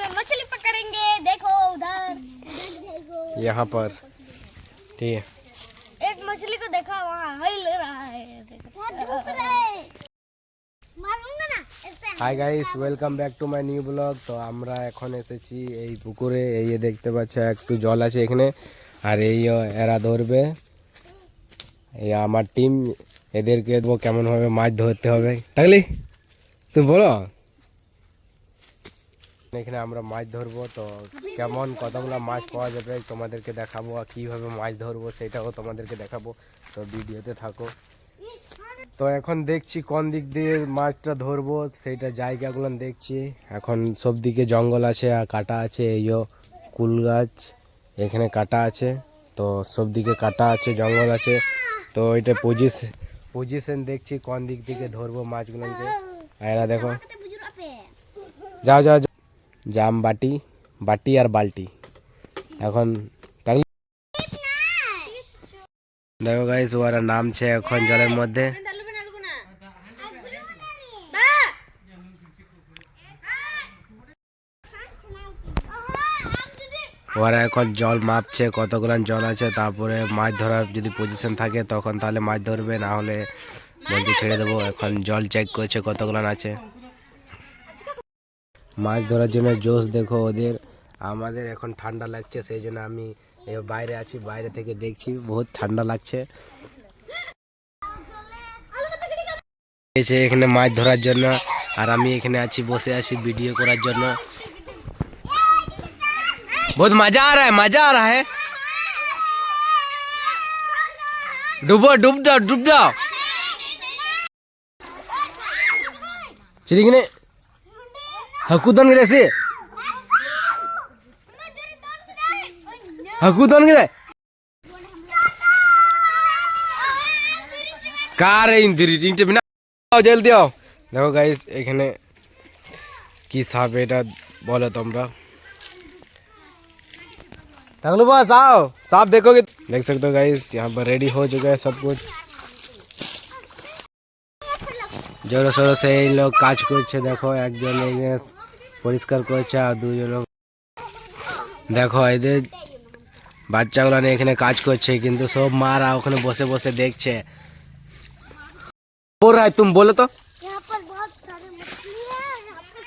में मछली पकड़ेंगे देखो उधर यहाँ पर ठीक है एक मछली को देखा वहाँ हिल रहा है देखो मारूंगा ना ऐसे hi guys welcome back to my new blog তো আমরা এখন এসেছি এই পুকুরে এই যে দেখতে পাচ্ছ একটু জল আছে এখানে আর এই এরা ধরবে এই আমার টিম এদেরকে দেবো কেমনভাবে মাছ ধরতে হবে টাকলি তুমি বলো এখানে আমরা মাছ ধরবো, তো কেমন কতগুলো মাছ পাওয়া যাবে তোমাদেরকে দেখাবো আর কীভাবে মাছ ধরবো সেটাও তোমাদেরকে দেখাবো, তো ভিডিওতে থাকো। তো এখন দেখছি কোন দিক দিয়ে মাছটা ধরবো, সেইটা জায়গাগুলো দেখছি। এখন সব দিকে জঙ্গল আছে আর কাটা আছে এইও কুল গাছ, এখানে কাটা আছে, তো সব দিকে কাটা আছে, জঙ্গল আছে। তো এটা পজিশ, পজিশন দেখছি কোন দিক থেকে ধরবো মাছগুলোকে। এরা দেখো। যাও যাও। জাম বাটি বাটি আর বালতি। এখন দেখো গাইস ওরা নামছে এখন জলের মধ্যে। ওরা এখন জল মাপছে, কতগুলো জল আছে, তারপরে মাছ ধরার যদি পজিশন থাকে, তখন তাহলে মাছ ধরবে, না হলে বলতে ছেড়ে দেবো। এখন জল চেক করছে কতগুলো আছে। মাছ ধরার জন্য জোশ দেখো ওদের। আমাদের এখন ঠান্ডা লাগছে, সেই জন্য আমি বাইরে আছি, বাইরে থেকে দেখছি, বহুত ঠান্ডা লাগছে। এখানে মাছ ধরার জন্য, আর আমি এখানে আছি, বসে আছি ভিডিও করার জন্য। বহুত মজা আর মজা আর রা ডুবো, ডুব যাও ডুব যাও চিড়িখানে हकुदन के जैसे हकुदन के কার এই তিনটে বিনা আও, জলদি আও দেখো গাইস এখানে কি সাপ এটা বলো তোমরা टंगलू बस आओ साफ देखोगे देख सकते हो गाइस यहाँ पर रेडी हो चुका है सब कुछ জোরে সোরে সে এই লোক কাজ করছে দেখো একজন এই যে পরিষ্কার করছে আর দুজন লোক দেখো এদের বাচ্চাগুলো নিয়ে এখানে কাজ করছে কিন্তু সব মারা ওখানে বসে বসে দেখছে बोल रहा है तुम बोलो तो यहाँ पर बहुत सारे मछली है यहाँ पर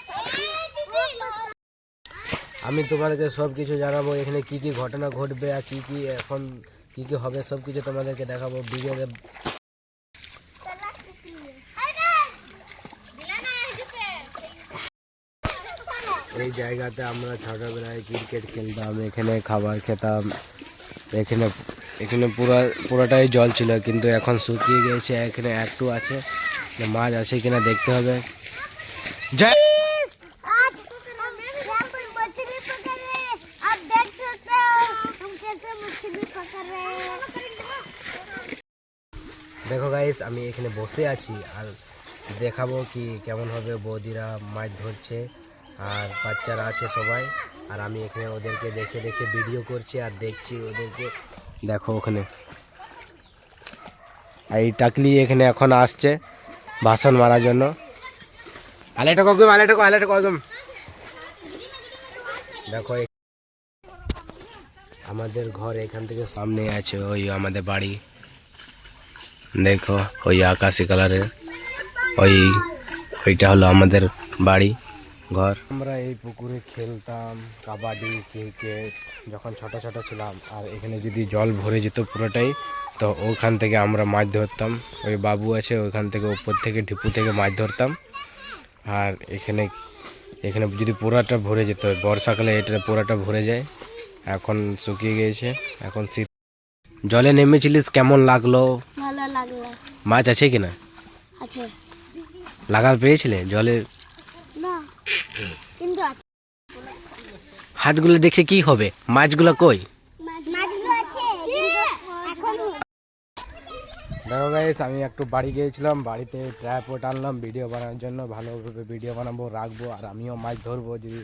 আমি তোমাদেরকে সব কিছু জানাবো এখানে কি কি ঘটনা ঘটবে আর কি কি এখন কি কি হবে সব কিছু তোমাদেরকে দেখাবো ভিডিওতে এই জায়গাতে আমরা ছোটোবেলায় ক্রিকেট খেলতাম এখানে খাবার খেতাম এখানে এখানে পুরা পুরোটাই জল ছিল কিন্তু এখন শুকিয়ে গিয়েছে এখানে একটু আছে মাছ আছে কিনা দেখতে হবে। দেখো গাইস আমি এখানে বসে আছি আর দেখাবো কি কেমন হবে বৌদিরা মাছ ধরছে। আর বাচ্চারা আছে সবাই। আর আমি এখানে ওদেরকে দেখে দেখে ভিডিও করছি আর দেখছি ওদেরকে। দেখো ওখানে। আর এই টাকলি এখানে এখন আসছে ভাষণ মারার জন্য। আলেটা কগম আলেটা আলেটা কগম দেখো আমাদের ঘর এখান থেকে সামনে আছে ওই আমাদের বাড়ি। দেখো ওই আকাশি কালারের ওই ওইটা হলো আমাদের বাড়ি। ঘর। আমরা এই পুকুরে খেলতাম কাবাডি ক্রিকেট যখন ছোট ছোট ছিলাম। আর এখানে যদি জল ভরে যেত পুরোটাই তো ওখান থেকে আমরা মাছ ধরতাম। ওই বাবু আছে ওইখান থেকে উপর থেকে ঢিপু থেকে মাছ ধরতাম। আর এখানে এখানে যদি পুরাটা ভরে যেত বর্ষাকালে এটা পুরাটা ভরে যায়। এখন শুকিয়ে গিয়েছে এখন শীত। জলে নেমেছিলিস কেমন লাগল? ভালো লাগল। মাছ আছে কিনা? আছে। লাগাল পেয়েছিলে? জলে হাতগুলো দেখে কি হবে? মাছগুলো কই? দেখো গাইস আমি একটু বাড়ি গিয়েছিলাম বাড়িতে ট্র্যাপোর্ট আনলাম ভিডিও বানানোর জন্য ভালোভাবে ভিডিও বানাবো রাখব আর আমিও মাছ ধরবো যদি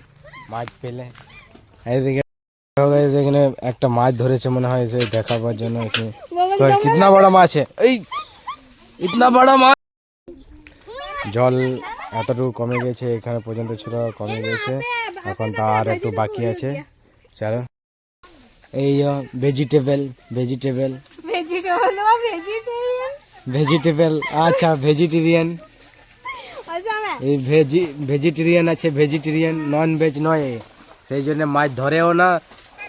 মাছ পেলে। guys, এখানে একটা মাছ ধরেছে মনে হয় যে দেখাবার জন্য এখানে। কিতনা বড় মাছ এই ইতনা বড় মাছ। জল এতটুকু কমে গেছে এখানে পর্যন্ত ছিল কমে গেছে এখন তা আর একটু বাকি আছে চলো এই vegetable vegetable vegetable vegetarian vegetable আচ্ছা ভেজিটেরিয়ান আচ্ছা না এই ভেজি ভেজিটেরিয়ান আছে ভেজিটেরিয়ান নন ভেজ নয় এ। সেই জন্য মাছ ধরেও না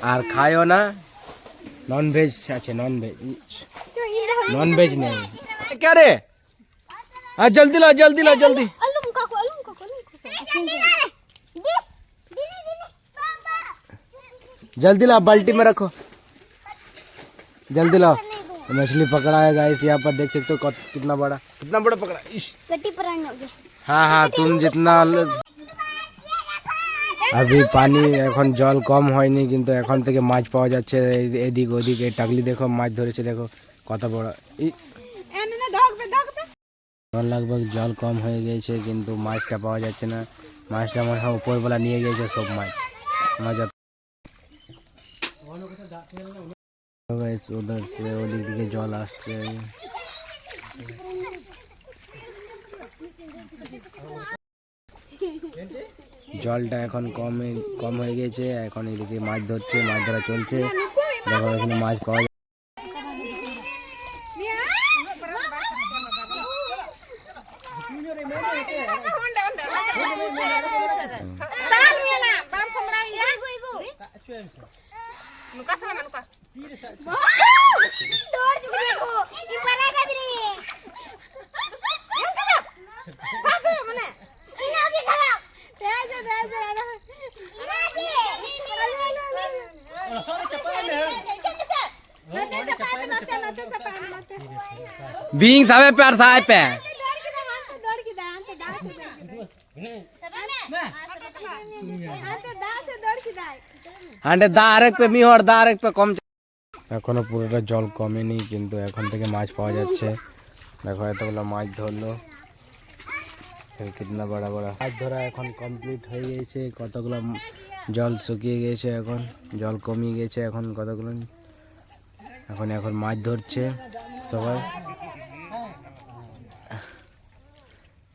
আর খায়ও না নন ভেজ আছে নন ভেজ নন ভেজ নেই क्या रे हाँ जल्दी ला जल्दी ला जल्दी जल्दी ला बाल्टी में रखो जल्दी लाओ मछली पकड़ा है गाइस यहाँ पर देख सकते हो कत- कितना बड़ा कितना बड़ा पकड़ा इश गट्टी पर आने हो गया हाँ हाँ तुम जितना ल- अभी পানি এখন জল কম হয়নি কিন্তু এখন থেকে মাছ পাওয়া যাচ্ছে এই- এদিক ওদিক এই টাকলি দেখো মাছ ধরেছে দেখো কত বড় জল লাগভগ জল কম হয়ে গেছে কিন্তু মাছটা পাওয়া যাচ্ছে না। মাছটা মনে হয় উপরবেলা নিয়ে গেছে সব মাছ। সে ওদিক দিকে জল আসছে। জলটা এখন কমে কম হয়ে গেছে এখন এদিকে মাছ ধরছে, মাছ ধরা চলছে। দেখো এখানে মাছ পাওয়া Mecânica. No carro, não vai Não, carro. não essa. não dor não brigo! não boneca, não Vim, não apertar, não pé. হান্ডে দা আরেক পে মিহর দা আরেক পে কম এখনও পুরোটা জল কমেনি কিন্তু এখন থেকে মাছ পাওয়া যাচ্ছে। দেখো এতগুলো মাছ ধরলো। কিতনা বড় বড়। মাছ ধরা এখন কমপ্লিট হয়ে গেছে। কতগুলো জল শুকিয়ে গেছে এখন। জল কমিয়ে গেছে এখন কতগুলো। এখন এখন মাছ ধরছে সবাই।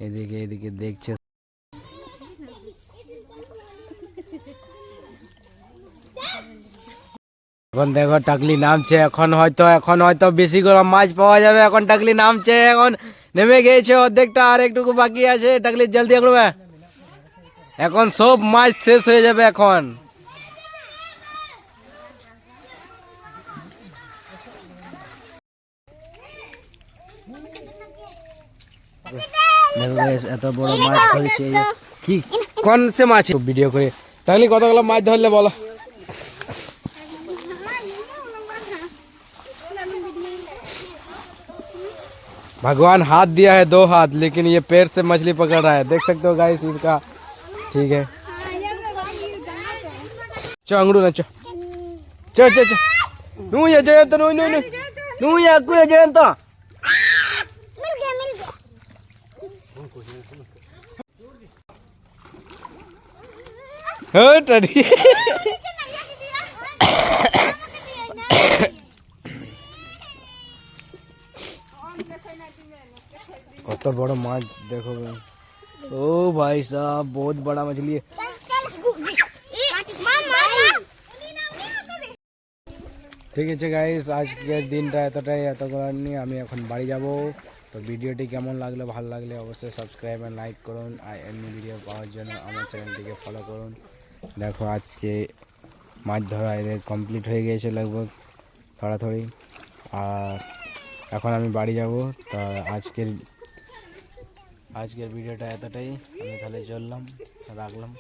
এদিকে এদিকে দেখছে। এখন দেখো, টাকলি নামছে। এখন হয়তো এখন হয়তো বেশি করে মাছ পাওয়া যাবে। এখন টাকলি নামছে। এখন নেমে গিয়েছে অর্ধেকটা, আর একটুকু বাকি আছে। টাকলি জলদি করবে এখন সব মাছ শেষ হয়ে যাবে এখন। দেখো guys, এত বড় মাছ ধরেছে এই যে- কি কোন সে মাছ ভিডিও করে টাকলি কতগুলো মাছ ধরলে বলো भगवान हाथ दिया है दो हाथ लेकिन ये पैर से मछली पकड़ रहा है देख सकते हो गाइस इसका ठीक है चो अंगड़ू ना चो चो चो चो नू ये जयंत नू नू नू नू ये अक्कू ये जयंत कत बड़ माछ देखो ओ भाई साहब, बहुत बड़ा मछली है। ठीक है गाइस आज के दिन रहा तो रहा है तो नहीं हमें बाड़ी जाबो তো ভিডিওটি কেমন লাগল, ভালো লাগলে অবশ্যই সাবস্ক্রাইব আর লাইক করুন, আর এমনি ভিডিও পাওয়ার জন্য আমার চ্যানেলটিকে ফলো করুন। দেখো আজকে মাছ ধরা এদের কমপ্লিট হয়ে গিয়েছে লগভগ থড়াথড়ি আর এখন আমি বাড়ি যাব, তা আজকের আজকের ভিডিওটা এতটাই। আমি তাহলে চললাম, রাখলাম।